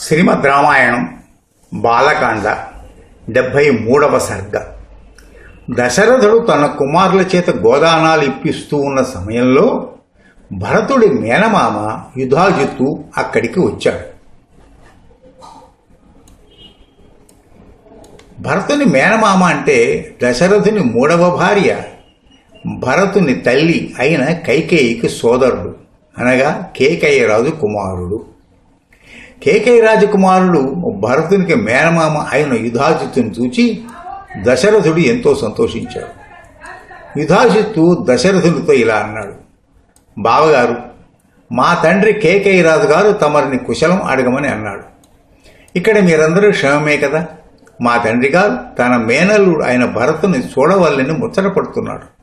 శ్రీమద్ రామాయణం బాలకాండ డెబ్భై మూడవ సర్గ. దశరథుడు తన కుమారుల చేత గోదానాలు ఇప్పిస్తూ ఉన్న సమయంలో భరతుడి మేనమామ యుధాజిత్తు అక్కడికి వచ్చాడు. భరతుని మేనమామ అంటే దశరథుని మూడవ భార్య భరతుని తల్లి అయిన కైకేయికి సోదరుడు అనగా కేకయ్య రాజు కుమారుడు. కేకే రాజకుమారుడు భరతునికి మేనమామ అయిన యుధాజిత్తుని చూచి దశరథుడు ఎంతో సంతోషించాడు. యుధాజిత్తు దశరథునితో ఇలా అన్నాడు. బావగారు మా తండ్రి కేకే రాజు గారు తమరిని కుశలం అడగమని అన్నాడు. ఇక్కడ మీరందరూ క్షేమమే కదా? మా తండ్రి గారు తన మేనల్లుడు అయిన భరతుని చూడవల్లని ముచ్చటపడుతున్నాడు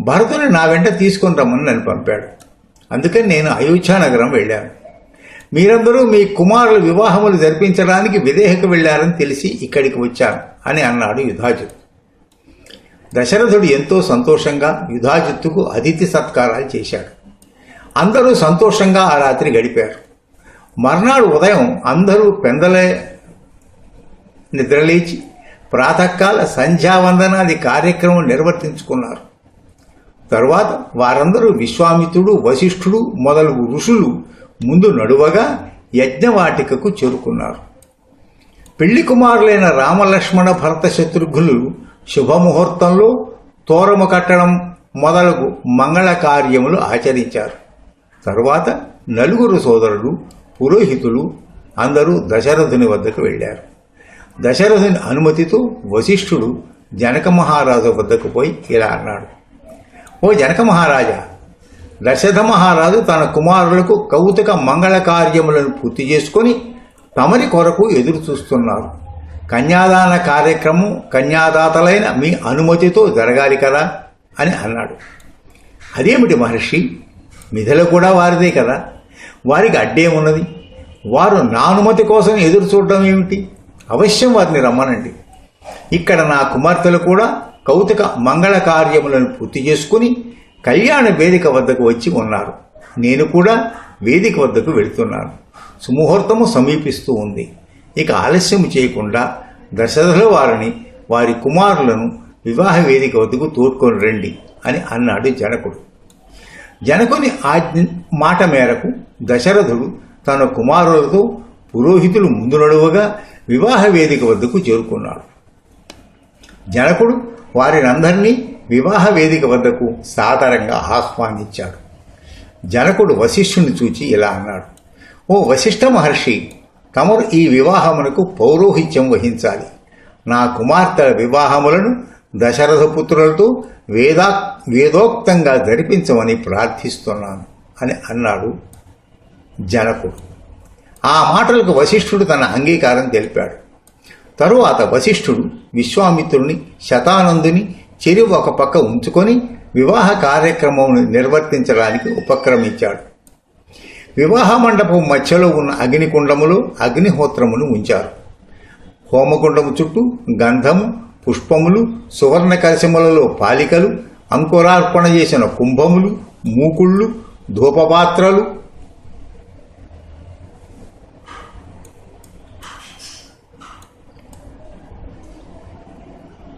భరతుని నా వెంట తీసుకుని రమ్మని నన్ను పంపాడు. అందుకని నేను అయోధ్యానగరం వెళ్ళాను. మీరందరూ మీ కుమారుల వివాహములు జరిపించడానికి విదేహకు వెళ్ళారని తెలిసి ఇక్కడికి వచ్చాను అని అన్నాడు యుధాజిత్. దశరథుడు ఎంతో సంతోషంగా యుధాజిత్తుకు అతిథి సత్కారాలు చేశాడు. అందరూ సంతోషంగా ఆ రాత్రి గడిపారు. మర్నాడు ఉదయం అందరూ పెందలే నిద్రలేచి ప్రాతకాల సంధ్యావందనాది కార్యక్రమం నిర్వర్తించుకున్నారు. తరువాత వారందరూ విశ్వామిత్రుడు వశిష్ఠుడు మొదలగు ఋషులు ముందు నడువగా యజ్ఞవాటికకు చేరుకున్నారు. పెళ్ళి కుమారులైన రామలక్ష్మణ భరత శత్రుఘ్నులు శుభముహూర్తంలో తోరము కట్టడం మొదలగు మంగళ కార్యములు ఆచరించారు. తరువాత నలుగురు సోదరులు పురోహితులు అందరూ దశరథుని వద్దకు వెళ్ళారు. దశరథుని అనుమతితో వశిష్ఠుడు జనక మహారాజు వద్దకు పోయి ఇలా అన్నాడు ఓ జనక మహారాజా దశరథ మహారాజు తన కుమారులకు కౌతుక మంగళ కార్యములను పూర్తి చేసుకొని తమరి కొరకు ఎదురు చూస్తున్నారు. కన్యాదాన కార్యక్రమం కన్యాదాతలైన మీ అనుమతితో జరగాలి కదా అని అన్నాడు. అదేమిటి మహర్షి? మిథలు కూడా వారిదే కదా. వారికి అడ్డేమున్నది? వారు నా అనుమతి కోసం ఎదురు చూడడం ఏమిటి? అవశ్యం వారిని రమ్మనండి. ఇక్కడ నా కుమార్తెలు కూడా కౌతుక మంగళ కార్యములను పూర్తి చేసుకుని కళ్యాణ వేదిక వద్దకు వచ్చి ఉన్నారు. నేను కూడా వేదిక వద్దకు వెళుతున్నాను. సుముహూర్తము సమీపిస్తూ ఉంది. ఇక ఆలస్యం చేయకుండా దశరథుల వారిని వారి కుమారులను వివాహ వేదిక వద్దకు తోడ్కొని రండి అని అన్నాడు జనకుడు. జనకుని ఆజ్ఞ మాట మేరకు దశరథుడు తన కుమారులతో పురోహితులు ముందు నడువగా వివాహ వేదిక వద్దకు చేరుకున్నాడు. జనకుడు వారినందరినీ వివాహ వేదిక వద్దకు సాదరంగా ఆహ్వానించాడు జనకుడు వశిష్ఠుని చూచి ఇలా అన్నాడు. ఓ వశిష్ఠ మహర్షి తమరు ఈ వివాహమునకు పౌరోహిత్యం వహించాలి. నా కుమార్తెల వివాహములను దశరథ పుత్రులతో వేదా వేదోక్తంగా జరిపించమని ప్రార్థిస్తున్నాను అని అన్నాడు జనకుడు. ఆ మాటలకు వశిష్ఠుడు తన అంగీకారం తెలిపాడు. తరువాత వశిష్ఠుడు విశ్వామిత్రుని శతానందుని చెరి ఒక పక్క ఉంచుకొని వివాహ కార్యక్రమం నిర్వర్తించడానికి ఉపక్రమించాడు. వివాహ మండపం మధ్యలో ఉన్న అగ్నికుండములో అగ్నిహోత్రమును ఉంచారు. హోమకుండము చుట్టూ గంధము పుష్పములు సువర్ణ కలశములలో పాలికలు అంకురార్పణ చేసిన కుంభములు మూకుళ్ళు ధూపపాత్రలు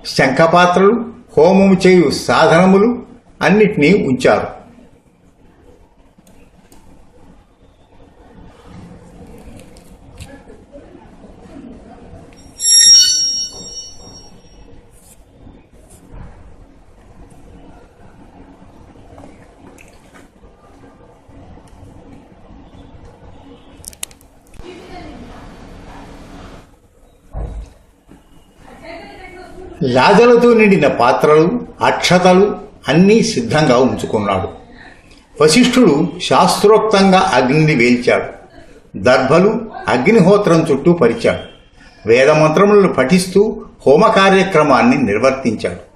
శంఖపాత్రలు హోమము చేయు సాధనములు అన్నిటినీ ఉంచారు. లాజలతో నిండిన పాత్రలు అక్షతలు అన్నీ సిద్ధంగా ఉంచుకున్నాడు. వశిష్ఠుడు శాస్త్రోక్తంగా అగ్నిని వేల్చాడు. దర్భలు అగ్నిహోత్రం చుట్టూ పరిచాడు. వేదమంత్రములను పఠిస్తూ హోమ కార్యక్రమాన్ని నిర్వర్తించాడు.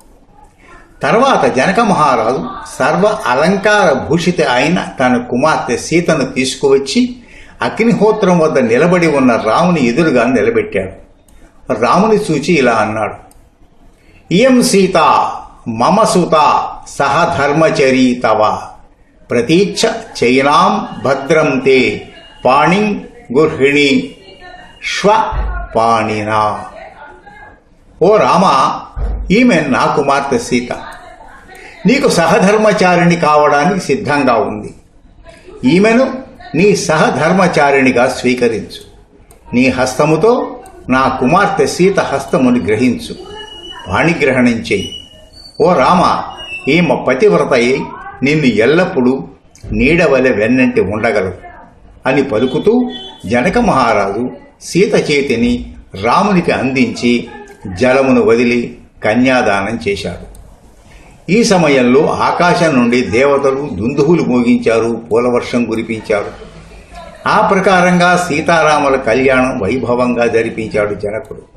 తర్వాత జనక మహారాజు సర్వ అలంకార భూషిత అయిన తన కుమార్తె సీతను తీసుకువచ్చి అగ్నిహోత్రం వద్ద నిలబడి ఉన్న రాముని ఎదురుగా నిలబెట్టాడు. రాముని చూచి ఇలా అన్నాడు ఇయం సీత మమ సుత సహధర్మచరీ తవ ప్రతీచ్ఛ చైనాం భద్రం తే పాణిం గుర్హిణి శ్వపాణినా ఓ రామ ఈమె నా కుమార్తె సీత. నీకు సహధర్మచారిణి కావడానికి సిద్ధంగా ఉంది. ఈమెను నీ సహధర్మచారిణిగా స్వీకరించు. నీ హస్తముతో నా కుమార్తె సీత హస్తముని గ్రహించు. పాణిగ్రహణం చెయ్యి ఓ రామ ఈమె పతివ్రతయ్యి నిన్ను ఎల్లప్పుడూ నీడవలె వెన్నంటి ఉండగలవు అని పలుకుతూ జనక మహారాజు సీత చేతిని రామునికి అందించి జలమును వదిలి కన్యాదానం చేశాడు. ఈ సమయంలో ఆకాశం నుండి దేవతలు దుందుహులు మోగించారు పూలవర్షం కురిపించారు. ఆ ప్రకారంగా సీతారాముల కళ్యాణం వైభవంగా జరిపించాడు జనకుడు.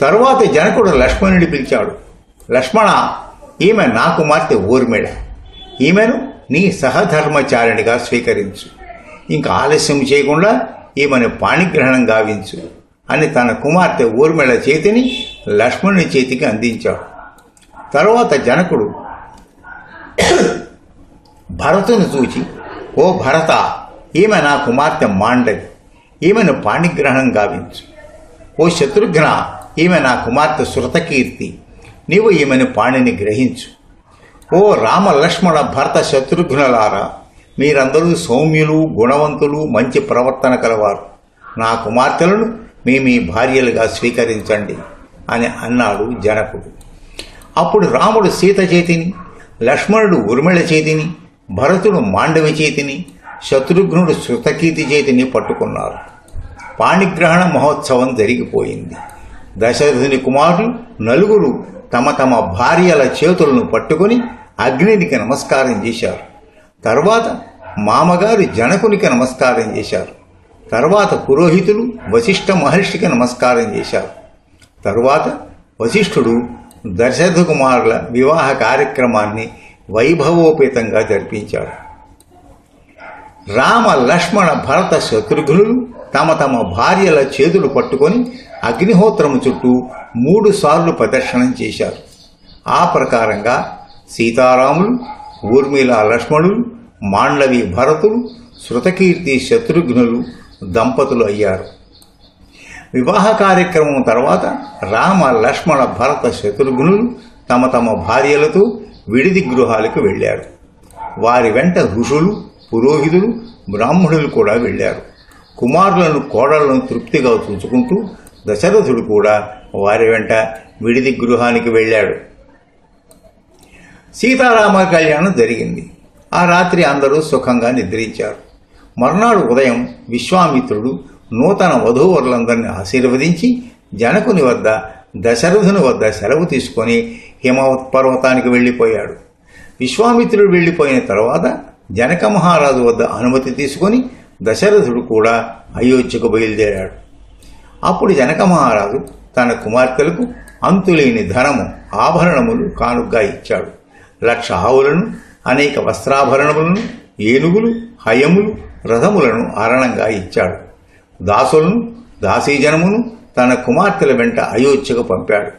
తరువాత జనకుడు లక్ష్మణుని పిలిచాడు. లక్ష్మణ ఈమె నా కుమార్తె ఊర్మిళ. ఈమెను నీ సహధర్మచారిణిగా స్వీకరించు. ఇంకా ఆలస్యం చేయకుండా ఈమెను పాణిగ్రహణం గావించు అని తన కుమార్తె ఊర్మిళ చేతిని లక్ష్మణుని చేతికి అందించాడు. తరువాత జనకుడు భరతుని చూచి ఓ భరత ఈమె నా కుమార్తె మాండవి. ఈమెను పాణిగ్రహణం గావించు. ఓ శత్రుఘ్న ఈమె నా కుమార్తె శృతకీర్తి. నీవు ఈమెను పాణిని గ్రహించు. ఓ రామ లక్ష్మణ భరత శత్రుఘ్నులారా మీరందరూ సౌమ్యులు గుణవంతులు మంచి ప్రవర్తన కలవారు. నా కుమార్తెలను మీ మీ భార్యలుగా స్వీకరించండి అని అన్నాడు జనకుడు. అప్పుడు రాముడు సీత చేతిని లక్ష్మణుడు ఉర్మిళ చేతిని భరతుడు మాండవి చేతిని శత్రుఘ్నుడు శృతకీర్తి చేతిని పట్టుకున్నారు. పాణిగ్రహణ మహోత్సవం జరిగిపోయింది. దశరథుని కుమారులు నలుగురు తమ తమ భార్యల చేతులను పట్టుకొని అగ్నినికి నమస్కారం చేశారు. తర్వాత మామగారు జనకునికి నమస్కారం చేశారు. తర్వాత పురోహితులు వశిష్ఠ మహర్షికి నమస్కారం చేశారు. తరువాత వశిష్ఠుడు దశరథ కుమారుల వివాహ కార్యక్రమాన్ని వైభవోపేతంగా జరిపించాడు. రామ లక్ష్మణ భరత శత్రుఘ్నులు తమ తమ భార్యల చేతులు పట్టుకొని అగ్నిహోత్రము చుట్టూ మూడు సార్లు ప్రదర్శనం చేశారు. ఆ ప్రకారంగా సీతారాములు ఊర్మిళ లక్ష్మణులు మాండవి భరతులు శృతకీర్తి శత్రుఘ్నులు దంపతులు అయ్యారు. వివాహ కార్యక్రమం తర్వాత రామ లక్ష్మణ భరత శత్రుఘ్నులు తమ తమ భార్యలతో విడిది గృహాలకు వెళ్ళారు. వారి వెంట ఋషులు పురోహితులు బ్రాహ్మణులు కూడా వెళ్ళారు. కుమారులను కోడళ్ళను తృప్తిగా చూసుకుంటూ దశరథుడు కూడా వారి వెంట విడిది గృహానికి వెళ్ళాడు. సీతారామ కళ్యాణం జరిగింది. ఆ రాత్రి అందరూ సుఖంగా నిద్రించారు. మర్నాడు ఉదయం విశ్వామిత్రుడు నూతన వధూవరులందరినీ ఆశీర్వదించి జనకుని వద్ద దశరథుని వద్ద సెలవు తీసుకొని హిమవత్ పర్వతానికి వెళ్ళిపోయాడు. విశ్వామిత్రుడు వెళ్ళిపోయిన తర్వాత జనక మహారాజు వద్ద అనుమతి తీసుకొని దశరథుడు కూడా అయోధ్యకు బయలుదేరాడు. అప్పుడు జనక మహారాజు తన కుమార్తెలకు అంతులేని ధనము ఆభరణములు కానుగ్గా ఇచ్చాడు. లక్ష ఆవులను అనేక వస్త్రాభరణములను ఏనుగులు హయములు రథములను అరణంగా ఇచ్చాడు. దాసులను దాసీజనమును తన కుమార్తెల వెంట అయోధ్యకు పంపాడు.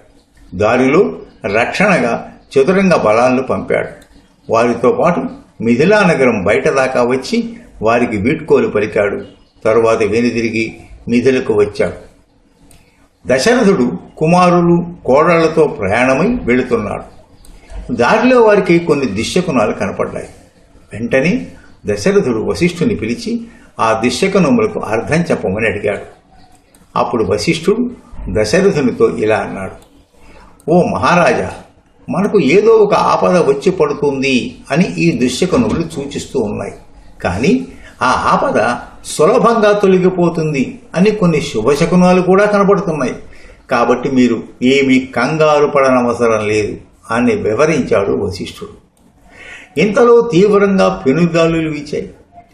దారిలో రక్షణగా చతురంగ బలాలను పంపాడు. వారితో పాటు మిథిలా నగరం బయట దాకా వచ్చి వారికి వీడ్కోలు పలికాడు. తరువాత వెనుదిరిగి మిథులకు వచ్చాడు. దశరథుడు కుమారులు కోడళ్ళతో ప్రయాణమై వెళుతున్నాడు. దారిలో వారికి కొన్ని దిశ్యకునాలు కనపడ్డాయి. వెంటనే దశరథుడు వశిష్ఠుని పిలిచి ఆ దిశ్యకనుములకు అర్థం చెప్పమని అడిగాడు. అప్పుడు వశిష్ఠుడు దశరథునితో ఇలా అన్నాడు. ఓ మహారాజా మనకు ఏదో ఒక ఆపద వచ్చి పడుతుంది అని ఈ దుశ్శకనులు సూచిస్తూ ఉన్నాయి. కానీ ఆ ఆపద సులభంగా తొలగిపోతుంది అని కొన్ని శుభశకునాలు కూడా కనబడుతున్నాయి. కాబట్టి మీరు ఏమీ కంగారు పడనవసరం లేదు అని వివరించాడు వశిష్ఠుడు. ఇంతలో తీవ్రంగా పెనుగాలులు వీచాయి.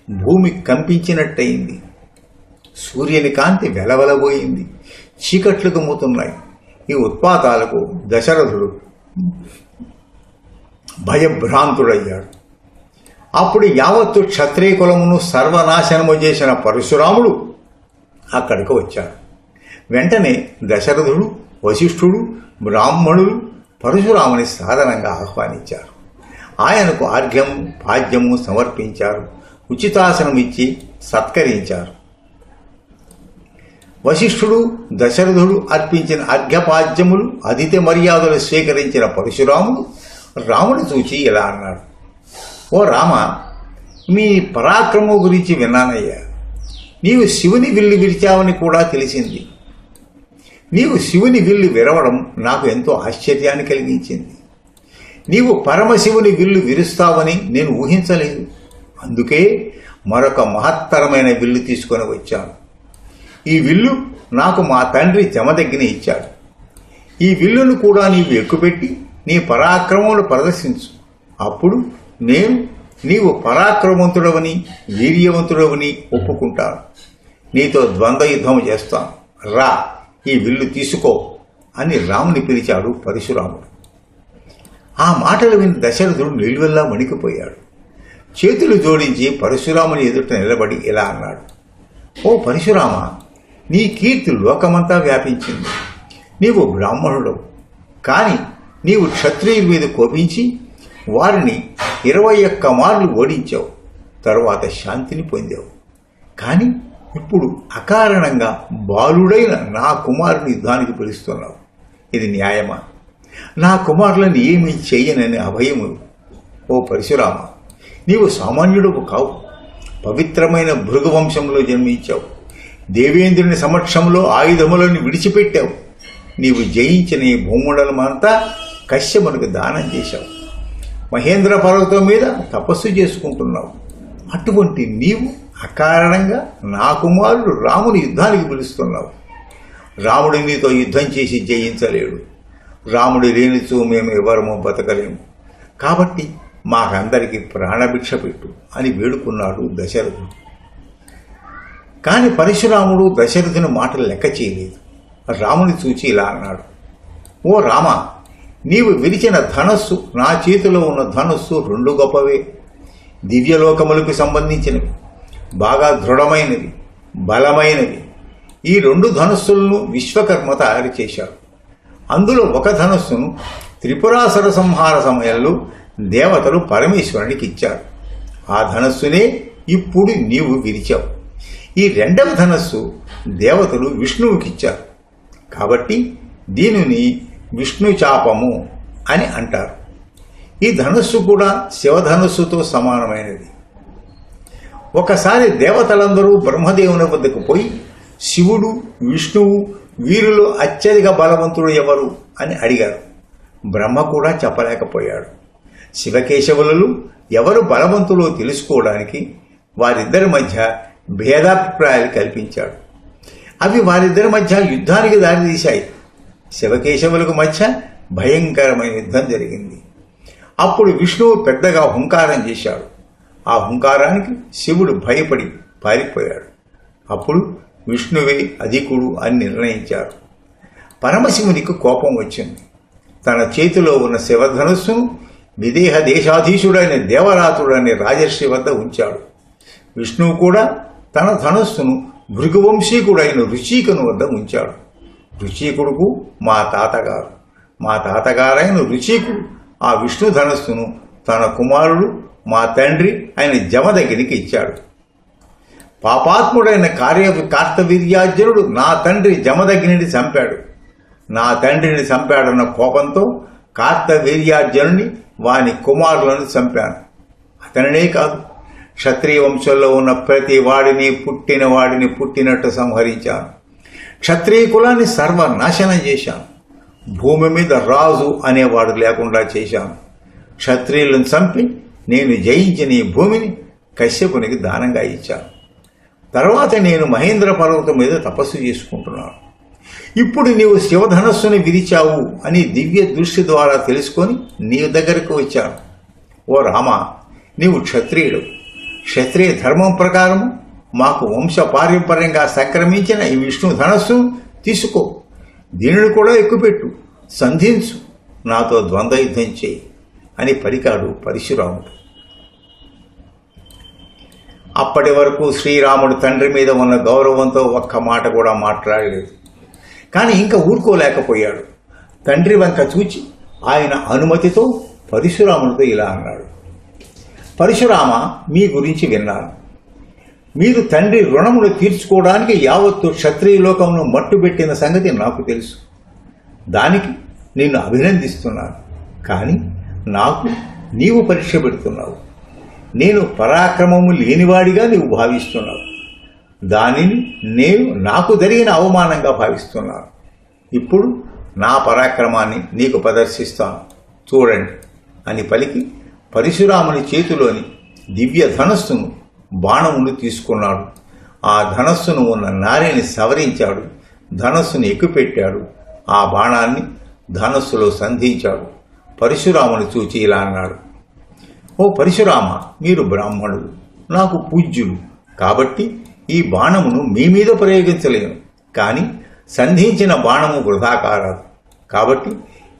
భూమి కంపించినట్టయింది. సూర్యుని కాంతి వెలవెలబోయింది. చీకట్లు గమ్ముతున్నాయి ఈ ఉత్పాతాలకు దశరథుడు భయభ్రాంతుడయ్యాడు. అప్పుడు యావత్తు క్షత్రియ కులమును సర్వనాశనము చేసిన పరశురాముడు అక్కడికి వచ్చాడు. వెంటనే దశరథుడు వశిష్ఠుడు బ్రాహ్మణులు పరశురాముని సాధనంగా ఆహ్వానించారు. ఆయనకు ఆర్ఘ్యము పాద్యము సమర్పించారు. ఉచితాసనం ఇచ్చి సత్కరించారు. వశిష్ఠుడు దశరథుడు అర్పించిన అర్ఘ్యపాద్యములు అతిథి మర్యాదలు స్వీకరించిన పరశురాముడు రాముడు చూచి ఇలా అన్నాడు. ఓ రామ మీ పరాక్రమం గురించి విన్నానయ్యా. నీవు శివుని విల్లు విరిచావని కూడా తెలిసింది. నీవు శివుని విల్లు విరవడం నాకు ఎంతో ఆశ్చర్యాన్ని కలిగించింది. నీవు పరమశివుని విల్లు విరుస్తావని నేను ఊహించలేదు. అందుకే మరొక మహత్తరమైన విల్లు తీసుకొని వచ్చాను. ఈ విల్లు నాకు మా తండ్రి జమదగ్ని ఇచ్చాడు. ఈ విల్లును కూడా నీవు ఎక్కుపెట్టి నీ పరాక్రమములు ప్రదర్శించు. అప్పుడు నేను నీవు పరాక్రమవంతుడవని వీర్యవంతుడవని ఒప్పుకుంటాను. నీతో ద్వంద్వ యుద్ధం చేస్తాను. రా ఈ విల్లు తీసుకో అని రాముని పిలిచాడు పరశురాముడు. ఆ మాటలు విని దశరథుడు నిలువెల్లా వణికిపోయాడు. చేతులు జోడించి పరశురాముని ఎదుట నిలబడి ఇలా అన్నాడు. ఓ పరశురామ నీ కీర్తి లోకమంతా వ్యాపించింది. నీవు బ్రాహ్మణుడు కానీ నీవు క్షత్రియుల మీద కోపించి వారిని ఇరవై ఒక్క మార్లు ఓడించావు. తరువాత శాంతిని పొందావు. కానీ ఇప్పుడు అకారణంగా బాలుడైన నా కుమారుని యుద్ధానికి పిలుస్తున్నావు. ఇది న్యాయమా? నా కుమారులను ఏమీ చేయనని అభయము ఓ పరశురామ నీవు సామాన్యుడవు కావు. పవిత్రమైన భృగవంశంలో జన్మించావు. దేవేంద్రుని సమక్షంలో ఆయుధములను విడిచిపెట్టావు. నీవు జయించిన ఈ భూమండలమంతా కశ్యమునికి దానం చేశావు. మహేంద్ర పర్వతం మీద తపస్సు చేసుకుంటున్నావు. అటువంటి నీవు అకారణంగా నా కుమారుడు రాముని యుద్ధానికి పిలుస్తున్నావు. రాముడు నీతో యుద్ధం చేసి జయించలేడు. రాముడు లేనిచో మేము ఎవరము బతకలేము. కాబట్టి మాకందరికీ ప్రాణభిక్ష పెట్టు అని వేడుకున్నాడు దశరథుడు. కానీ పరశురాముడు దశరథుని మాటలు లెక్క చేయలేదు. రాముని చూచి ఇలా అన్నాడు. ఓ రామ నీవు విరిచిన ధనస్సు నా చేతిలో ఉన్న ధనస్సు రెండు గొప్పవే. దివ్యలోకములకు సంబంధించినవి బాగా దృఢమైనవి బలమైనవి. ఈ రెండు ధనస్సులను విశ్వకర్మ తయారు చేశాడు. అందులో ఒక ధనస్సును త్రిపురాసుర సంహార సమయంలో దేవతలు పరమేశ్వరునికి ఇచ్చారు. ఆ ధనస్సునే ఇప్పుడు నీవు విరిచావు. ఈ రెండవ ధనస్సు దేవతలు విష్ణువుకిచ్చారు కాబట్టి దీనిని విష్ణు చాపము అని అంటారు. ఈ ధనుస్సు కూడా శివధనుస్సుతో సమానమైనది. ఒకసారి దేవతలందరూ బ్రహ్మదేవుని వద్దకు పోయి శివుడు విష్ణువు వీరిలో అత్యధిక బలవంతుడు ఎవరు? అని అడిగారు. బ్రహ్మ కూడా చెప్పలేకపోయాడు. శివకేశవులలో ఎవరు బలవంతులో తెలుసుకోవడానికి వారిద్దరి మధ్య భేదాభిప్రాయాలు కల్పించాడు. అవి వారిద్దరి మధ్య యుద్ధానికి దారితీశాయి. శివకేశవులకు మధ్య భయంకరమైన యుద్ధం జరిగింది. అప్పుడు విష్ణువు పెద్దగా హుంకారం చేశాడు. ఆ హుంకారానికి శివుడు భయపడి పారిపోయాడు. అప్పుడు విష్ణువే అధికుడు అని నిర్ణయించారు. పరమశివునికి కోపం వచ్చింది. తన చేతిలో ఉన్న శివధనుస్సును విదేహ దేశాధీశుడైన దేవరాతుడని రాజర్షి వద్ద ఉంచాడు. విష్ణువు కూడా తన ధనుస్సును భృగువంశీకుడైన రుచికను వద్ద ఉంచాడు. రుచికుడుకు మా తాతగారు. మా తాతగారైన రుచికుడు ఆ విష్ణు ధనస్సును తన కుమారుడు మా తండ్రి ఆయన జమ దగ్గరికి ఇచ్చాడు. పాపాత్ముడైన కార్య కార్తవీర్యార్జునుడు నా తండ్రి జమదగ్నిని చంపాడు. నా తండ్రిని చంపాడన్న కోపంతో కార్తవీర్యార్జునుని వాని కుమారులను చంపాను. అతనినే కాదు క్షత్రియ వంశంలో ఉన్న ప్రతి వాడిని పుట్టిన వాడిని పుట్టినట్టు సంహరించాను. క్షత్రియ కులాన్ని సర్వనాశనం చేశాను భూమి మీద రాజు అనేవాడు లేకుండా చేశాను క్షత్రియులను చంపి నేను జయించిన ఈ భూమిని కశ్యపునికి దానంగా ఇచ్చాను. తర్వాత నేను మహేంద్ర పర్వతం మీద తపస్సు చేసుకుంటున్నాను. ఇప్పుడు నీవు శివధనస్సుని విరిచావు అని దివ్య దృష్టి ద్వారా తెలుసుకొని నీ దగ్గరకు వచ్చాను. ఓ రామ నీవు క్షత్రియుడు. క్షత్రియ ధర్మం ప్రకారం మాకు వంశ పారంపర్యంగా సంక్రమించిన ఈ విష్ణు ధనస్సు తీసుకో. దీనిని కూడా ఎక్కుపెట్టు. సంధించు. నాతో ద్వంద్వయుద్ధం చేయి అని పలికాడు పరశురాముడు. అప్పటి వరకు శ్రీరాముడు తండ్రి మీద ఉన్న గౌరవంతో ఒక్క మాట కూడా మాట్లాడలేదు. కానీ ఇంకా ఊరుకోలేకపోయాడు. తండ్రి వంక చూచి ఆయన అనుమతితో పరశురాముడితో ఇలా అన్నాడు. పరశురామ మీ గురించి విన్నాను. మీరు తండ్రి రుణమును తీర్చుకోవడానికి యావత్తు క్షత్రియ లోకంలో మట్టుబెట్టిన సంగతి నాకు తెలుసు. దానికి నిన్ను అభినందిస్తున్నాను. కానీ నాకు నీవు పరీక్ష పెడుతున్నావు. నేను పరాక్రమము లేనివాడిగా నీవు భావిస్తున్నావు. దానిని నేను నాకు జరిగిన అవమానంగా భావిస్తున్నాను. ఇప్పుడు నా పరాక్రమాన్ని నీకు ప్రదర్శిస్తాను. చూడండి. అని పలికి పరశురాముని చేతిలోని దివ్య ధనస్సును బాణమును తీసుకున్నాడు. ఆ ధనస్సును ఉన్న నారిని సవరించాడు. ధనస్సును ఎక్కుపెట్టాడు. ఆ బాణాన్ని ధనస్సులో సంధించాడు. పరశురాముని చూచి ఇలా అన్నాడు ఓ పరశురామ మీరు బ్రాహ్మణులు నాకు పూజ్యులు. కాబట్టి ఈ బాణమును మీ మీద ప్రయోగించలేను. కానీ సంధించిన బాణము వృధా కారాదు కాబట్టి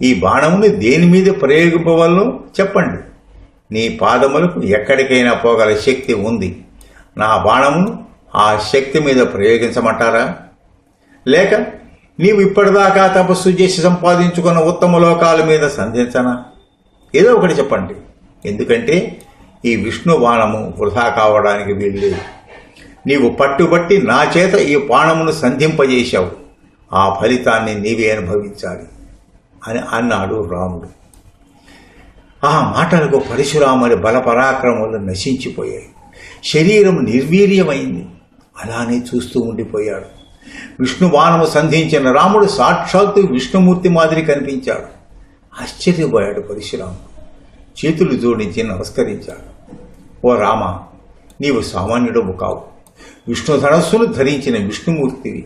ఈ బాణముని దేని మీద ప్రయోగింపవల్లో చెప్పండి. నీ పాదములకు ఎక్కడికైనా పోగల శక్తి ఉంది. నా బాణమును ఆ శక్తి మీద ప్రయోగించమంటారా? లేక నీవు ఇప్పటిదాకా తపస్సు చేసి సంపాదించుకున్న ఉత్తమ లోకాల మీద సంధించనా? ఏదో ఒకటి చెప్పండి. ఎందుకంటే ఈ విష్ణు బాణము వృధా కావడానికి వీళ్ళు నీవు పట్టుబట్టి నా చేత ఈ బాణమును సంధింపజేశావు. ఆ ఫలితాన్ని నీవే అనుభవించాలి అని అన్నాడు రాముడు. ఆ మాటలకు పరశురాముడి బలపరాక్రమములు నశించిపోయాయి. శరీరం నిర్వీర్యమైంది. అలానే చూస్తూ ఉండిపోయాడు. విష్ణువానము సంధించిన రాముడు సాక్షాత్తు విష్ణుమూర్తి మాదిరి కనిపించాడు. ఆశ్చర్యపోయాడు పరశురాముడు చేతులు జోడించి నమస్కరించాడు. ఓ రామ నీవు సామాన్యుడము కావు. విష్ణు ధనస్సును ధరించిన విష్ణుమూర్తివి.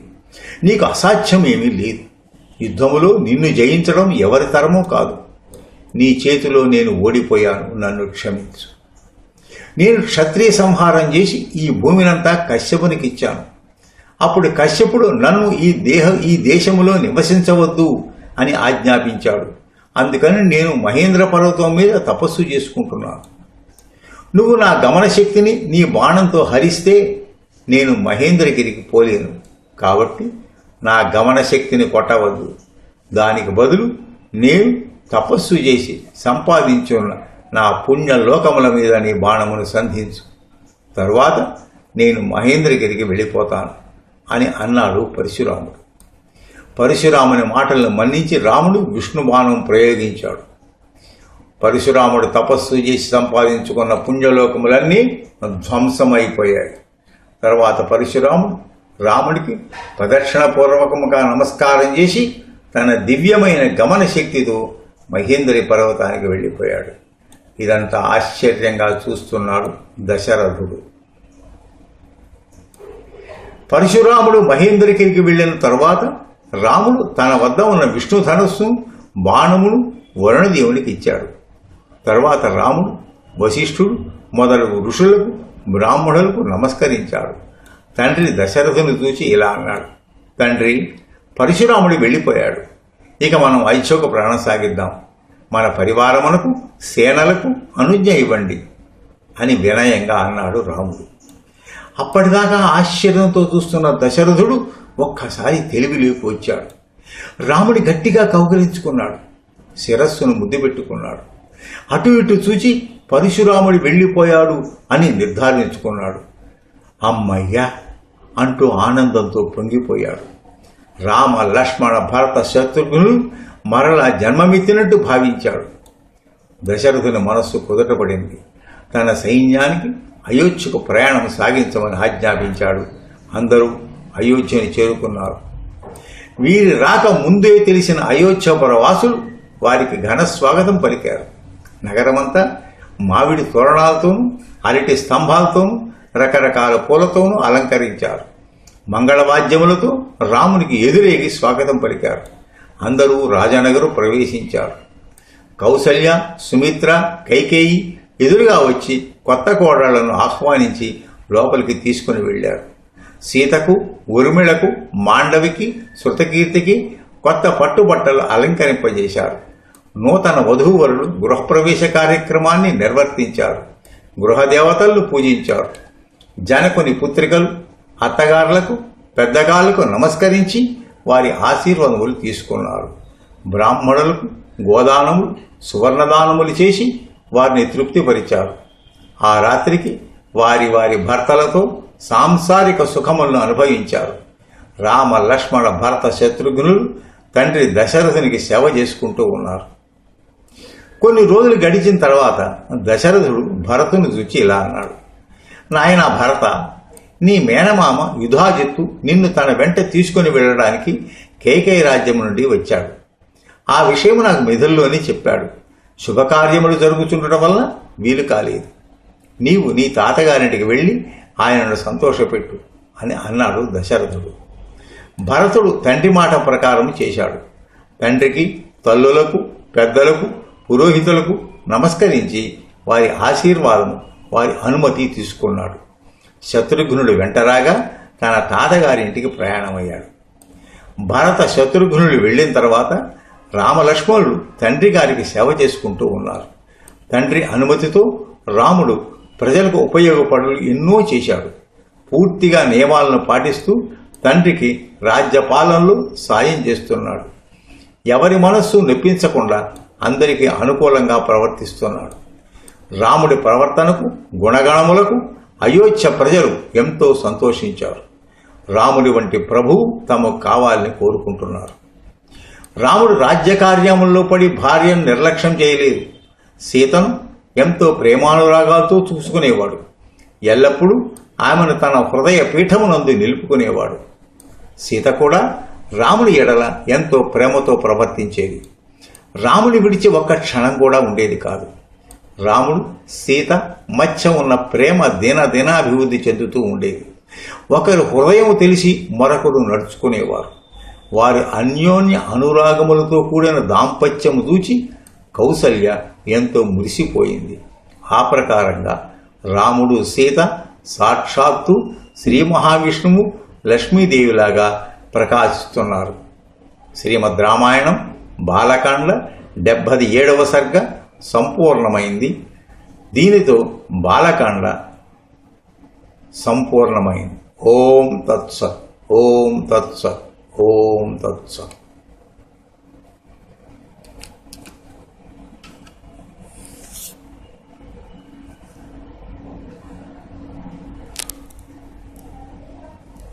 నీకు అసాధ్యం ఏమీ లేదు. యుద్ధములో నిన్ను జయించడం ఎవరి తరమో కాదు. నీ చేతిలో నేను ఓడిపోయాను నన్ను క్షమించు. నేను క్షత్రియ సంహారం చేసి ఈ భూమినంతా కశ్యపునికి ఇచ్చాను. అప్పుడు కశ్యపుడు నన్ను ఈ దేహ ఈ దేశములో నివసించవద్దు అని ఆజ్ఞాపించాడు. అందుకని నేను మహేంద్ర పర్వతం మీద తపస్సు చేసుకుంటున్నాను. నువ్వు నా గమనశక్తిని నీ బాణంతో హరిస్తే నేను మహేంద్రగిరికి పోలేను. కాబట్టి నా గమనశక్తిని కొట్టవద్దు. దానికి బదులు నేను తపస్సు చేసి సంపాదించున్న నా పుణ్య లోకముల మీద నీ బాణమును సంధించు. తరువాత నేను మహేంద్రగిరికి వెళ్ళిపోతాను అని అన్నాడు పరశురాముడు. పరశురాముని మాటలను మన్నించి రాముడు విష్ణు బాణం ప్రయోగించాడు. పరశురాముడు తపస్సు చేసి సంపాదించుకున్న పుణ్యలోకములన్నీ ధ్వంసమైపోయాయి. తర్వాత పరశురాముడు రాముడికి ప్రదక్షిణపూర్వకముగా నమస్కారం చేసి తన దివ్యమైన గమన శక్తితో మహేంద్రి పర్వతానికి వెళ్ళిపోయాడు. ఇదంతా ఆశ్చర్యంగా చూస్తున్నాడు దశరథుడు. పరశురాముడు మహేంద్రగిరికి వెళ్ళిన తరువాత రాముడు తన వద్ద ఉన్న విష్ణు ధనస్సు బాణమును వరుణదేవునికి ఇచ్చాడు. తర్వాత రాముడు వశిష్ఠుడు మొదలగు ఋషులకు బ్రాహ్మణులకు నమస్కరించాడు. తండ్రి దశరథుని చూచి ఇలా అన్నాడు తండ్రి పరశురాముడు వెళ్ళిపోయాడు. ఇక మనం ఐచ్ఛోక ప్రాణం సాగిద్దాం. మన పరివారమునకు సేనలకు అనుజ్ఞ ఇవ్వండి అని వినయంగా అన్నాడు రాముడు. అప్పటిదాకా ఆశ్చర్యంతో చూస్తున్న దశరథుడు ఒక్కసారి తెలివి లేకొచ్చాడు వచ్చాడు. రాముడి గట్టిగా కౌగలించుకున్నాడు. శిరస్సును ముద్దు పెట్టుకున్నాడు. అటు ఇటు చూచి పరశురాముడు వెళ్ళిపోయాడు అని నిర్ధారించుకున్నాడు. అమ్మయ్యా! అంటూ ఆనందంతో పొంగిపోయాడు. రామ లక్ష్మణ భరత శత్రుఘ్నులు మరలా జన్మమిత్తినట్టు భావించాడు. దశరథుని మనస్సు కుదటపడింది. తన సైన్యానికి అయోధ్యకు ప్రయాణం సాగించమని ఆజ్ఞాపించాడు. అందరూ అయోధ్యని చేరుకున్నారు. వీరి రాక ముందే తెలిసిన అయోధ్యపుర వాసులు వారికి ఘన స్వాగతం పలికారు. నగరమంతా మామిడి తోరణాలతోనూ అరటి స్తంభాలతోనూ రకరకాల పూలతోనూ అలంకరించారు. మంగళవాద్యములతో రామునికి ఎదురేగి స్వాగతం పలికారు. అందరూ రాజానగరు ప్రవేశించారు. కౌసల్య సుమిత్ర కైకేయి ఎదురుగా వచ్చి కొత్త కోడళ్ళను ఆహ్వానించి లోపలికి తీసుకుని వెళ్ళారు. సీతకు ఉర్మిళకు మాండవికి శృతకీర్తికి కొత్త పట్టుబట్టలు అలంకరింపజేశారు. నూతన వధూవరులు గృహప్రవేశ కార్యక్రమాన్ని నిర్వర్తించారు. గృహదేవతలను పూజించారు. జనకుని పుత్రికలు అత్తగారులకు పెద్దగాళ్ళకు నమస్కరించి వారి ఆశీర్వాదములు తీసుకున్నారు. బ్రాహ్మణులకు గోదానములు సువర్ణదానములు చేసి వారిని తృప్తిపరిచారు. ఆ రాత్రికి వారి వారి భర్తలతో సాంసారిక సుఖములను అనుభవించారు. రామ లక్ష్మణ భరత శత్రుఘ్నులు తండ్రి దశరథునికి సేవ చేసుకుంటూ ఉన్నారు. కొన్ని రోజులు గడిచిన తర్వాత దశరథుడు భరతుని చూచి ఇలా అన్నాడు నాయన భరత నీ మేనమామ యుధాజిత్తు నిన్ను తన వెంట తీసుకుని వెళ్ళడానికి కేకై రాజ్యం నుండి వచ్చాడు. ఆ విషయం నాకు మెదల్లోనే చెప్పాడు. శుభకార్యములు జరుగుతుండటం వల్ల వీలు కాలేదు. నీవు నీ తాతగారింటికి వెళ్ళి ఆయనను సంతోషపెట్టు అని అన్నాడు దశరథుడు. భరతుడు తండ్రి మాట ప్రకారం చేశాడు. తండ్రికి తల్లులకు పెద్దలకు పురోహితులకు నమస్కరించి వారి ఆశీర్వాదము వారి అనుమతి తీసుకున్నాడు. శత్రుఘ్నుడు వెంటరాగా తన తాతగారి ఇంటికి ప్రయాణమయ్యాడు. భరత శత్రుఘ్నుడు వెళ్ళిన తర్వాత రామలక్ష్మణులు తండ్రి గారికి సేవ చేసుకుంటూ ఉన్నారు. తండ్రి అనుమతితో రాముడు ప్రజలకు ఉపయోగపడు ఎన్నో చేశాడు. పూర్తిగా నియమాలను పాటిస్తూ తండ్రికి రాజ్యపాలనలు సాయం చేస్తున్నాడు. ఎవరి మనస్సు నొప్పించకుండా అందరికీ అనుకూలంగా ప్రవర్తిస్తున్నాడు. రాముడి ప్రవర్తనకు గుణగణములకు అయోధ్య ప్రజలు ఎంతో సంతోషించారు. రాముడి వంటి ప్రభువు తమకు కావాలని కోరుకుంటున్నారు. రాముడు రాజ్యకార్యముల్లో పడి భార్యను నిర్లక్ష్యం చేయలేదు. సీతను ఎంతో ప్రేమానురాగాలతో చూసుకునేవాడు. ఎల్లప్పుడూ ఆమెను తన హృదయ పీఠమునందు నిలుపుకునేవాడు. సీత కూడా రాముడి ఎడల ఎంతో ప్రేమతో ప్రవర్తించేది. రాముని విడిచి ఒక్క క్షణం కూడా ఉండేది కాదు. రాముడు సీత మధ్య ఉన్న ప్రేమ దినదినాభివృద్ధి చెందుతూ ఉండేది. ఒకరు హృదయం తెలిసి మరొకరు నడుచుకునేవారు. వారి అన్యోన్య అనురాగములతో కూడిన దాంపత్యము చూచి కౌసల్య ఎంతో మురిసిపోయింది. ఆ ప్రకారంగా రాముడు సీత సాక్షాత్తు శ్రీ మహావిష్ణువు లక్ష్మీదేవిలాగా ప్రకాశిస్తున్నారు. శ్రీమద్ రామాయణం బాలకాండ డెబ్బది ఏడవ సర్గ సంపూర్ణమైంది. దీనితో బాలకాండ సంపూర్ణమైంది. ఓం తత్సత్ ఓం తత్సత్ ఓం తత్సత్.